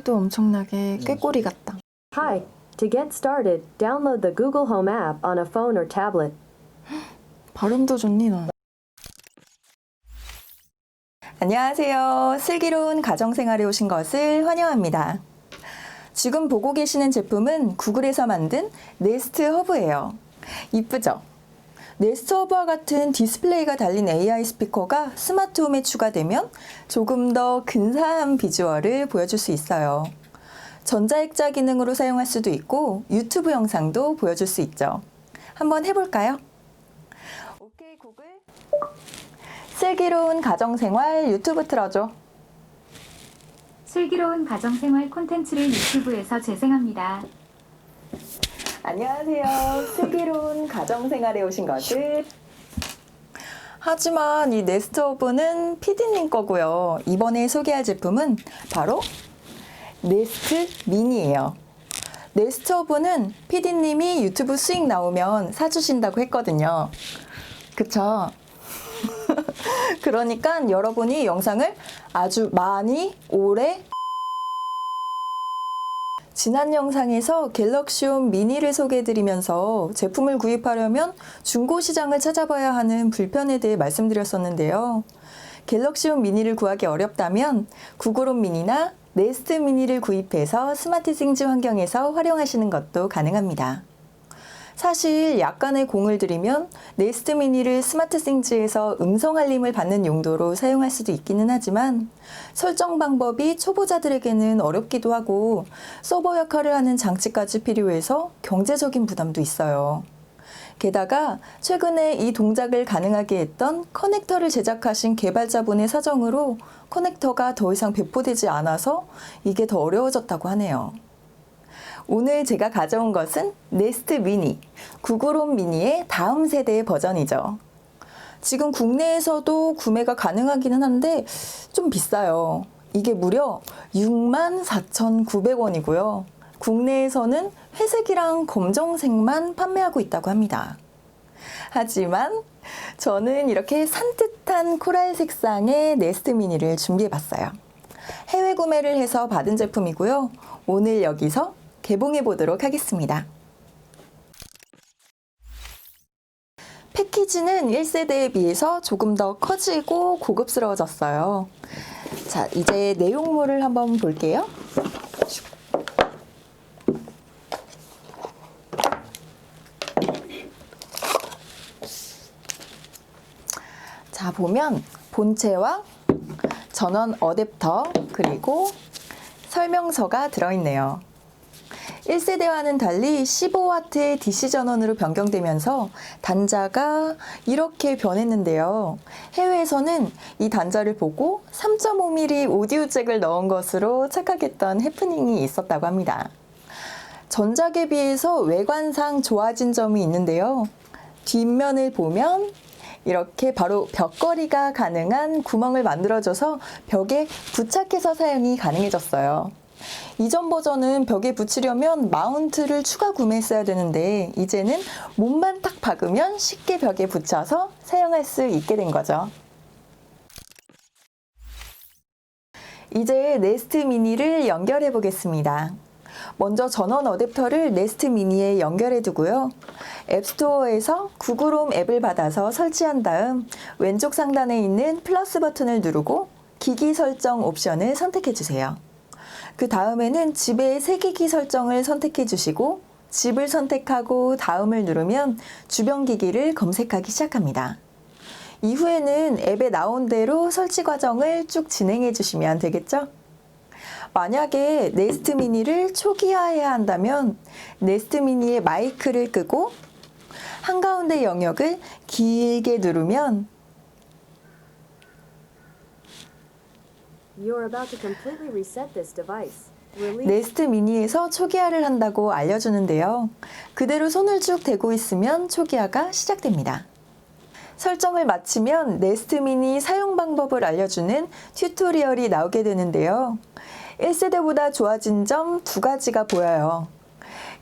소리도 엄청나게 꾀꼬리 같다. Hi. To get started, download the Google Home app on a phone or tablet. 발음도 좋니 너. 안녕하세요. 슬기로운 가정생활에 오신 것을 환영합니다. 지금 보고 계시는 제품은 구글에서 만든 네스트 허브예요. 이쁘죠? 네스트 허브와 같은 디스플레이가 달린 AI 스피커가 스마트홈에 추가되면 조금 더 근사한 비주얼을 보여줄 수 있어요. 전자액자 기능으로 사용할 수도 있고 유튜브 영상도 보여줄 수 있죠. 한번 해볼까요? 오케이 구글 슬기로운 가정생활 유튜브 틀어줘. 슬기로운 가정생활 콘텐츠를 유튜브에서 재생합니다. 안녕하세요. 슬기로운 가정생활에 오신 것을. 하지만 이 네스트 오븐은 피디님 거고요. 이번에 소개할 제품은 바로 네스트 미니예요. 네스트 오븐은 피디님이 유튜브 수익 나오면 사주신다고 했거든요. 그쵸? 그러니까 여러분이 영상을 아주 많이 오래 지난 영상에서 갤럭시홈 미니를 소개해드리면서 제품을 구입하려면 중고 시장을 찾아봐야 하는 불편에 대해 말씀드렸었는데요. 갤럭시홈 미니를 구하기 어렵다면 구글홈 미니나 네스트 미니를 구입해서 스마트싱즈 환경에서 활용하시는 것도 가능합니다. 사실 약간의 공을 들이면 네스트 미니를 스마트싱즈에서 음성 알림을 받는 용도로 사용할 수도 있기는 하지만 설정 방법이 초보자들에게는 어렵기도 하고 서버 역할을 하는 장치까지 필요해서 경제적인 부담도 있어요. 게다가 최근에 이 동작을 가능하게 했던 커넥터를 제작하신 개발자분의 사정으로 커넥터가 더 이상 배포되지 않아서 이게 더 어려워졌다고 하네요. 오늘 제가 가져온 것은 네스트 미니, 구글홈 미니의 다음 세대의 버전이죠. 지금 국내에서도 구매가 가능하기는 한데 좀 비싸요. 이게 무려 64,900원이고요. 국내에서는 회색이랑 검정색만 판매하고 있다고 합니다. 하지만 저는 이렇게 산뜻한 코랄 색상의 네스트 미니를 준비해 봤어요. 해외 구매를 해서 받은 제품이고요. 오늘 여기서 개봉해 보도록 하겠습니다. 패키지는 1세대에 비해서 조금 더 커지고 고급스러워졌어요. 자, 이제 내용물을 한번 볼게요. 자, 보면 본체와 전원 어댑터 그리고 설명서가 들어있네요. 1세대와는 달리 15W의 DC 전원으로 변경되면서 단자가 이렇게 변했는데요. 해외에서는 이 단자를 보고 3.5mm 오디오 잭을 넣은 것으로 착각했던 해프닝이 있었다고 합니다. 전작에 비해서 외관상 좋아진 점이 있는데요. 뒷면을 보면 이렇게 바로 벽걸이가 가능한 구멍을 만들어줘서 벽에 부착해서 사용이 가능해졌어요. 이전 버전은 벽에 붙이려면 마운트를 추가 구매했어야 되는데 이제는 몸만 딱 박으면 쉽게 벽에 붙여서 사용할 수 있게 된 거죠. 이제 네스트 미니를 연결해 보겠습니다. 먼저 전원 어댑터를 네스트 미니에 연결해 두고요. 앱스토어에서 구글홈 앱을 받아서 설치한 다음 왼쪽 상단에 있는 플러스 버튼을 누르고 기기 설정 옵션을 선택해 주세요. 그 다음에는 집의 세기기 설정을 선택해 주시고 집을 선택하고 다음을 누르면 주변 기기를 검색하기 시작합니다. 이후에는 앱에 나온 대로 설치 과정을 쭉 진행해 주시면 되겠죠? 만약에 네스트 미니를 초기화해야 한다면 네스트 미니의 마이크를 끄고 한가운데 영역을 길게 누르면 네스트 미니에서 초기화를 한다고 알려주는데요. 그대로 손을 쭉 대고 있으면 초기화가 시작됩니다. 설정을 마치면 네스트 미니 사용 방법을 알려주는 튜토리얼이 나오게 되는데요. 1세대보다 좋아진 점 두 가지가 보여요.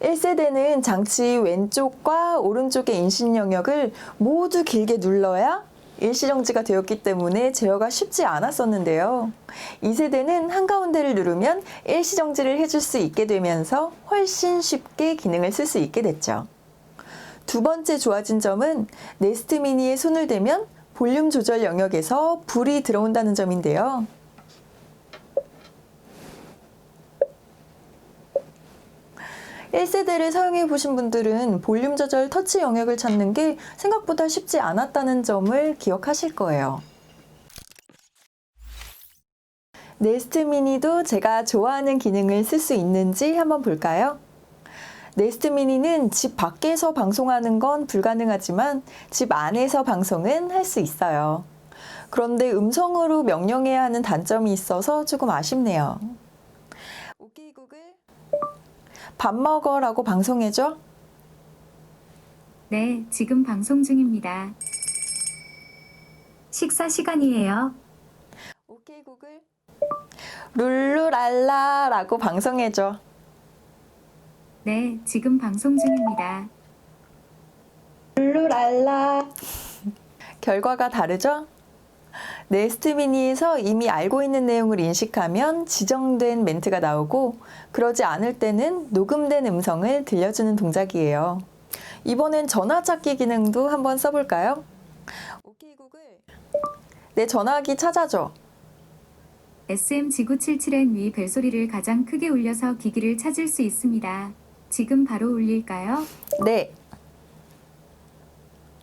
1세대는 장치 왼쪽과 오른쪽의 인식 영역을 모두 길게 눌러야 일시정지가 되었기 때문에 제어가 쉽지 않았었는데요. 이 세대는 한가운데를 누르면 일시정지를 해줄 수 있게 되면서 훨씬 쉽게 기능을 쓸 수 있게 됐죠. 두 번째 좋아진 점은 네스트 미니에 손을 대면 볼륨 조절 영역에서 불이 들어온다는 점인데요. 일세대를 사용해 보신 분들은 볼륨 조절 터치 영역을 찾는 게 생각보다 쉽지 않았다는 점을 기억하실 거예요. 네스트 미니도 제가 좋아하는 기능을 쓸 수 있는지 한번 볼까요? 네스트 미니는 집 밖에서 방송하는 건 불가능하지만 집 안에서 방송은 할 수 있어요. 그런데 음성으로 명령해야 하는 단점이 있어서 조금 아쉽네요. 오케이 구글 밥 먹어라고 방송해줘. 네, 지금 방송 중입니다. 식사 시간이에요. 오케이 구글 룰루랄라라고 방송해줘. 네, 지금 방송 중입니다. 룰루랄라 결과가 다르죠? 네스트 미니에서 이미 알고 있는 내용을 인식하면 지정된 멘트가 나오고 그러지 않을 때는 녹음된 음성을 들려주는 동작이에요. 이번엔 전화 찾기 기능도 한번 써볼까요? 오케이 구글 내 전화기 찾아줘. SM 지구77N 위 벨소리를 가장 크게 울려서 기기를 찾을 수 있습니다. 지금 바로 울릴까요? 네.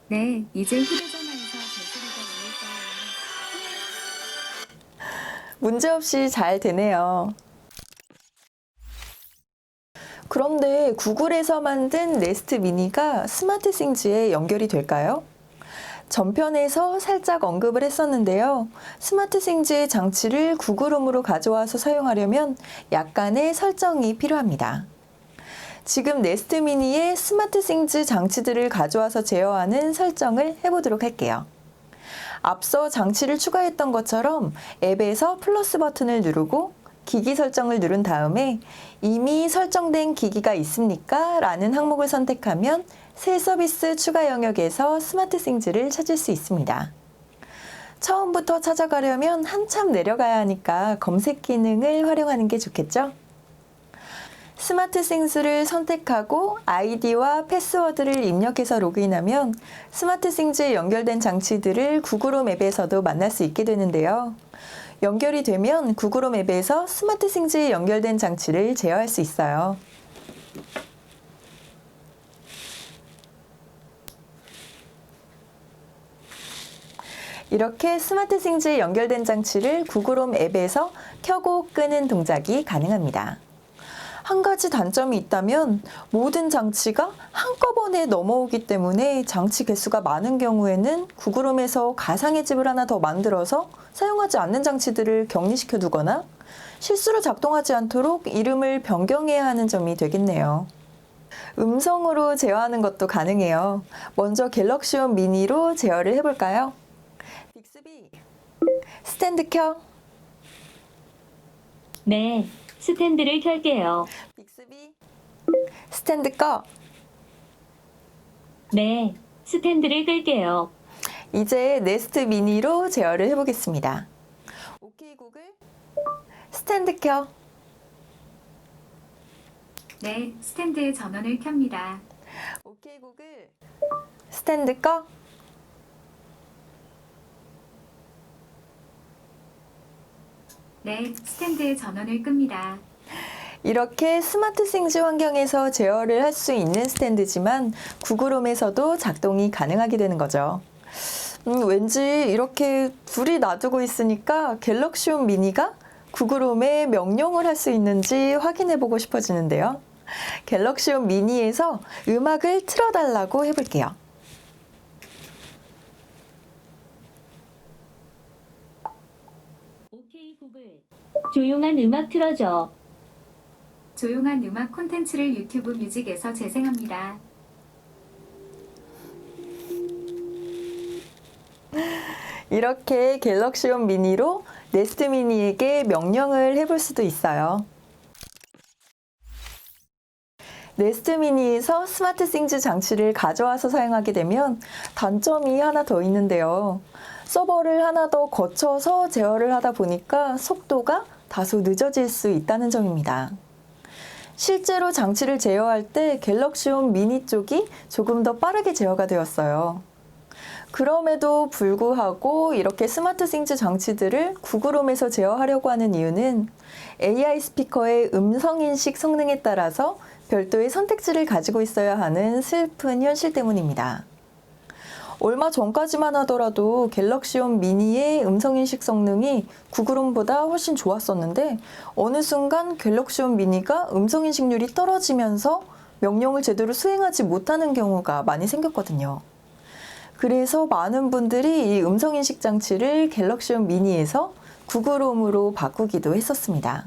네, 이제 휴대전 문제없이 잘 되네요. 그런데 구글에서 만든 네스트 미니가 스마트 싱즈에 연결이 될까요? 전편에서 살짝 언급을 했었는데요. 스마트 싱즈의 장치를 구글홈으로 가져와서 사용하려면 약간의 설정이 필요합니다. 지금 네스트 미니의 스마트 싱즈 장치들을 가져와서 제어하는 설정을 해보도록 할게요. 앞서 장치를 추가했던 것처럼 앱에서 플러스 버튼을 누르고 기기 설정을 누른 다음에 이미 설정된 기기가 있습니까? 라는 항목을 선택하면 새 서비스 추가 영역에서 스마트 싱즈를 찾을 수 있습니다. 처음부터 찾아가려면 한참 내려가야 하니까 검색 기능을 활용하는 게 좋겠죠? 스마트 싱스를 선택하고 아이디와 패스워드를 입력해서 로그인하면 스마트 싱즈에 연결된 장치들을 구글홈 앱에서도 만날 수 있게 되는데요. 연결이 되면 구글홈 앱에서 스마트 싱즈에 연결된 장치를 제어할 수 있어요. 이렇게 스마트 싱즈에 연결된 장치를 구글홈 앱에서 켜고 끄는 동작이 가능합니다. 한 가지 단점이 있다면 모든 장치가 한꺼번에 넘어오기 때문에 장치 개수가 많은 경우에는 구글홈에서 가상의 집을 하나 더 만들어서 사용하지 않는 장치들을 격리시켜 두거나 실수로 작동하지 않도록 이름을 변경해야 하는 점이 되겠네요. 음성으로 제어하는 것도 가능해요. 먼저 갤럭시온 미니로 제어를 해볼까요? 빅스비 스탠드 켜. 네, 스탠드를 켤게요. 빅스비 스탠드 꺼. 네, 스탠드를 끌게요. 이제 네스트 미니로 제어를 해보겠습니다. 오케이 구글 스탠드 켜. 네, 스탠드의 전원을 켭니다. 오케이 구글 스탠드 꺼. 네, 스탠드의 전원을 끕니다. 이렇게 스마트 싱즈 환경에서 제어를 할 수 있는 스탠드지만 구글홈에서도 작동이 가능하게 되는 거죠. 음, 왠지 이렇게 둘이 놔두고 있으니까 갤럭시홈 미니가 구글홈에 명령을 할 수 있는지 확인해 보고 싶어지는데요. 갤럭시홈 미니에서 음악을 틀어달라고 해볼게요. 오케이 구글. 조용한 음악 틀어줘. 조용한 음악 콘텐츠를 유튜브 뮤직에서 재생합니다. 이렇게 갤럭시온 미니로 네스트 미니에게 명령을 해볼 수도 있어요. 네스트 미니에서 스마트 싱즈 장치를 가져와서 사용하게 되면 단점이 하나 더 있는데요. 서버를 하나 더 거쳐서 제어를 하다 보니까 속도가 다소 늦어질 수 있다는 점입니다. 실제로 장치를 제어할 때 갤럭시홈 미니 쪽이 조금 더 빠르게 제어가 되었어요. 그럼에도 불구하고 이렇게 스마트 싱즈 장치들을 구글홈에서 제어하려고 하는 이유는 AI 스피커의 음성 인식 성능에 따라서 별도의 선택지를 가지고 있어야 하는 슬픈 현실 때문입니다. 얼마 전까지만 하더라도 갤럭시홈 미니의 음성인식 성능이 구글홈보다 훨씬 좋았었는데 어느 순간 갤럭시홈 미니가 음성인식률이 떨어지면서 명령을 제대로 수행하지 못하는 경우가 많이 생겼거든요. 그래서 많은 분들이 이 음성인식 장치를 갤럭시홈 미니에서 구글홈으로 바꾸기도 했었습니다.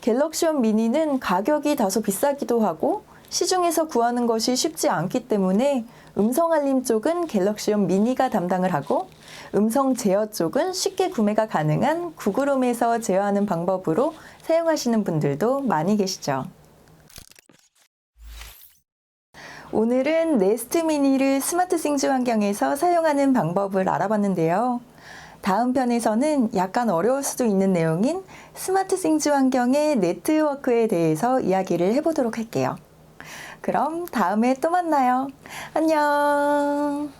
갤럭시홈 미니는 가격이 다소 비싸기도 하고 시중에서 구하는 것이 쉽지 않기 때문에 음성 알림 쪽은 갤럭시홈 미니가 담당을 하고 음성 제어 쪽은 쉽게 구매가 가능한 구글홈에서 제어하는 방법으로 사용하시는 분들도 많이 계시죠. 오늘은 네스트 미니를 스마트 싱즈 환경에서 사용하는 방법을 알아봤는데요. 다음 편에서는 약간 어려울 수도 있는 내용인 스마트 싱즈 환경의 네트워크에 대해서 이야기를 해보도록 할게요. 그럼 다음에 또 만나요. 안녕.